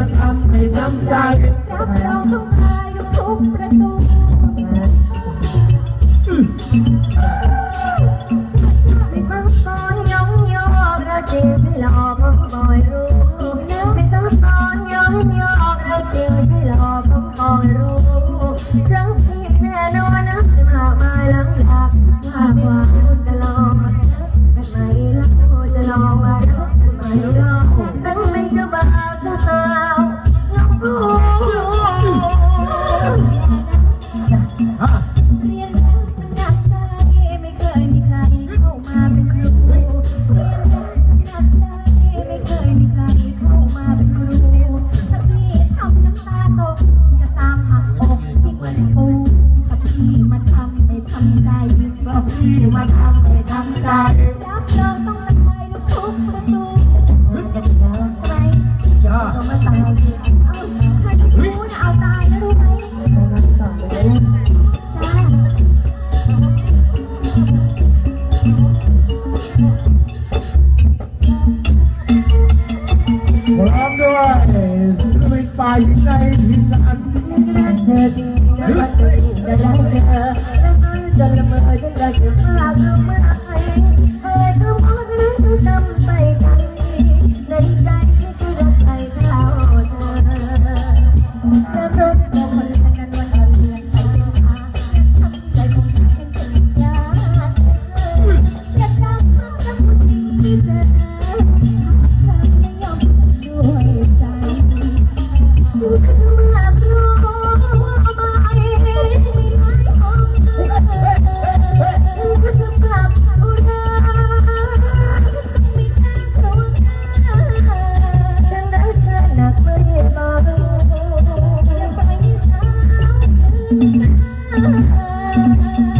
I'm ใจะละเมอจะได้เก็บมาเมื่อ Thank you.